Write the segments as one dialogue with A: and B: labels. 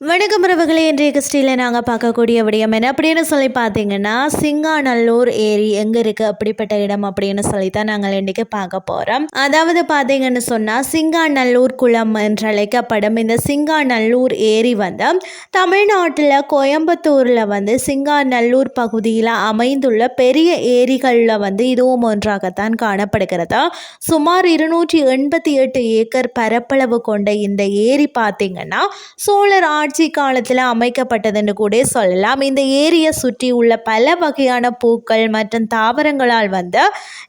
A: வணக்கம் உறவுகளே இன்றைய கிறிஸ்டியில் நாங்கள் பார்க்கக்கூடிய விடயம் என்ன? அப்படின்னு சொல்லி பார்த்தீங்கன்னா சிங்காநல்லூர் ஏரி எங்கே இருக்குது அப்படிப்பட்ட இடம் அப்படின்னு சொல்லி தான் நாங்கள் இன்றைக்கு பார்க்க போகிறோம் அதாவது பார்த்தீங்கன்னு சொன்னால் சிங்காநல்லூர் குளம் என்று அழைக்கப்படும் இந்த சிங்காநல்லூர் ஏரி வந்து தமிழ்நாட்டில் கோயம்புத்தூரில் வந்து சிங்காநல்லூர் பகுதியில் அமைந்துள்ள பெரிய ஏரிகளில் வந்து இதுவும் ஒன்றாகத்தான் காணப்படுகிறது. சுமார் இருநூற்றி எண்பத்தி எட்டு ஏக்கர் பரப்பளவு கொண்ட இந்த ஏரி பார்த்தீங்கன்னா சோழர் ஆட்சி காலத்தில் அமைக்கப்பட்டதுன்னு கூட சொல்லலாம். இந்த ஏரியை சுற்றி உள்ள பல வகையான பூக்கள் மற்றும் தாவரங்களால் வந்து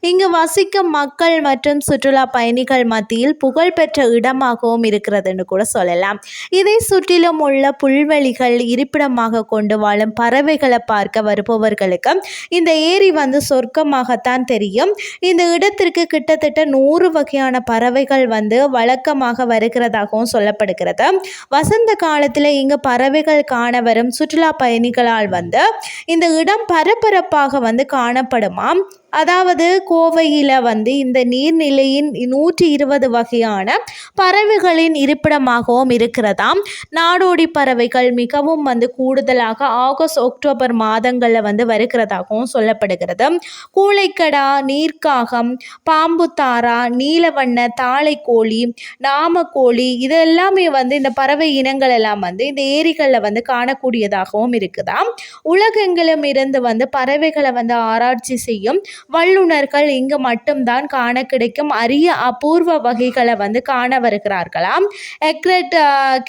A: இங்கு வசிக்கும் மக்கள் மற்றும் சுற்றுலா பயணிகள் மத்தியில் புகழ்பெற்ற இடமாகவும் இருக்கிறதுன்னு கூட சொல்லலாம். இதை சுற்றிலும் உள்ள புல்வெளிகள் இருப்பிடமாக கொண்டு வாழும் பறவைகளை பார்க்க வருபவர்களுக்கு இந்த ஏரி வந்து சொர்க்கமாகத்தான் தெரியும். இந்த இடத்திற்கு கிட்டத்தட்ட நூறு வகையான பறவைகள் வந்து வழக்கமாக வருகிறதாகவும் சொல்லப்படுகிறது. வசந்த காலத்தில் இங்கு பறவைகள் காண வரும் சுற்றுலா பயணிகளால் வந்து இந்த இடம் பரபரப்பாக வந்து காணப்படுமாம். அதாவது கோவையில் வந்து இந்த நீர்நிலையின் நூற்றி இருபது வகையான பறவைகளின் இருப்பிடமாகவும் இருக்கிறதாம் நாடோடி பறவைகள் மிகவும் வந்து கூடுதலாக ஆகஸ்ட் அக்டோபர் மாதங்களில் வந்து வருகிறதாகவும் சொல்லப்படுகிறது. கூளைக்கடா நீர்க்காகம் பாம்புத்தாரா நீலவண்ண தாளைக்கோழி நாமக்கோழி இதெல்லாமே வந்து இந்த பறவை இனங்கள் எல்லாம் வந்து இந்த ஏரிகளில் வந்து காணக்கூடியதாகவும் இருக்குதாம் உலகெங்கிலும் இருந்து வந்து பறவைகளை வந்து ஆராய்ச்சி செய்யும் வல்லுநர்கள் இங்கு மட்டும்தான் காண கிடைக்கும். அரிய அபூர்வ வகைகளை வந்து காண வருகிறார்களாம். Egret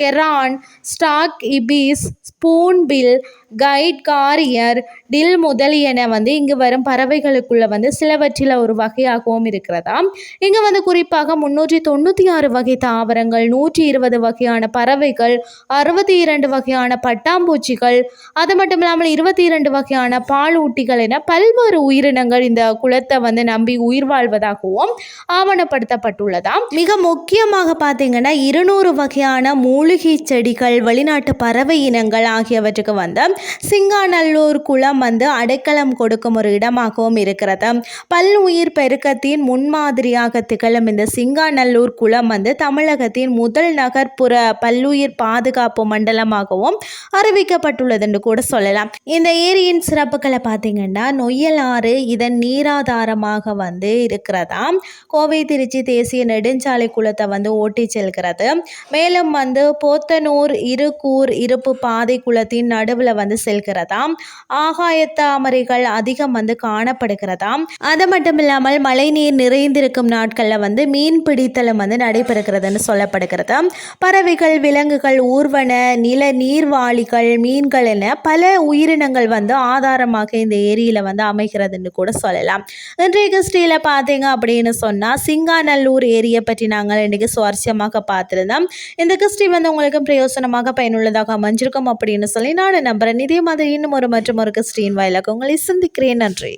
A: heron stork ibis spoonbill kite harrier teal முதலியன வந்து இங்கு வரும் பறவைகளுக்குள்ள வந்து சிலவற்றில் ஒரு வகையாகவும் இருக்கிறதா? இங்கு வந்து குறிப்பாக முன்னூற்றி தொண்ணூற்றி ஆறு வகை தாவரங்கள் நூற்றி இருபது வகையான பறவைகள் அறுபத்தி இரண்டு வகையான பட்டாம்பூச்சிகள் அது மட்டும் இல்லாமல் இருபத்தி இரண்டு வகையான பாலூட்டிகள் என பல்வேறு உயிரினங்கள் இந்த குளத்தை வந்து நம்பி உயிர் வாழ்வதாகவும் ஆவணப்படுத்தப்பட்டுள்ளதாம் மிக முக்கியமாக பார்த்தீங்கன்னா இருநூறு வகையான மூலிகை செடிகள் வெளிநாட்டு பறவை இனங்கள் ஆகியவற்றுக்கு வந்து சிங்காநல்லூர் குளம் வந்து அடைக்கலம் கொடுக்கும் ஒரு இடமாகவும் இருக்கிறது. பல்லுயிர் பெருக்கத்தின் முன்மாதிரியாக திகழும் இந்த சிங்காநல்லூர் குளம் வந்து தமிழகத்தின் முதல் நகர்ப்புற பல்லுயிர் பாதுகாப்பு மண்டலமாகவும் அறிவிக்கப்பட்டுள்ளது என்று கூட சொல்லலாம். இந்த ஏரியின் சிறப்புகளை பார்த்தீங்கன்னா நொய்யலாறு இதன் நீராதாரமாக வந்து இருக்கிறதா? கோவை திருச்சி தேசிய நெடுஞ்சாலை குளத்தை வந்து ஓட்டி செல்கிறது. மேலும் வந்து போத்தனூர் இருக்கூர் இருப்பு பாதை குளத்தின் நடுவில் வந்து செல்கிறதாம். ஆகாய தாமரைகள் அதிகம் வந்து காணப்படுகிறதாம். அது மட்டும் இல்லாமல் மழை நீர் நிறைந்திருக்கும் நாட்களில் வந்து மீன் பிடித்தலும் வந்து நடைபெறுகிறதுன்னு சொல்லப்படுகிறது பறவைகள் விலங்குகள் ஊர்வன நில நீர்வாளிகள் மீன்கள் என பல உயிரினங்கள் வந்து ஆதாரமாக இந்த ஏரியில் வந்து அமைகிறதுன்னு கூட சொல்லலாம். இன்றைய கிறிஸ்டியில் பார்த்தீங்க அப்படின்னு சொன்னால் சிங்காநல்லூர் ஏரியை பற்றி நாங்கள் இன்றைக்கி சுவாரஸ்யமாக பார்த்துருந்தோம். இந்த கிறிஸ்டி வந்து உங்களுக்கு பிரயோசனமாக பயனுள்ளதாக அமைஞ்சிருக்கும் அப்படி அப்படின்னு சொல்லி நான் நம்புகிறேன் இதே மாதிரி இன்னும் ஒரு மற்றும் ஒரு கிறிஸ்டின் வாயிலாக உங்களை சந்திக்கிறேன். நன்றி.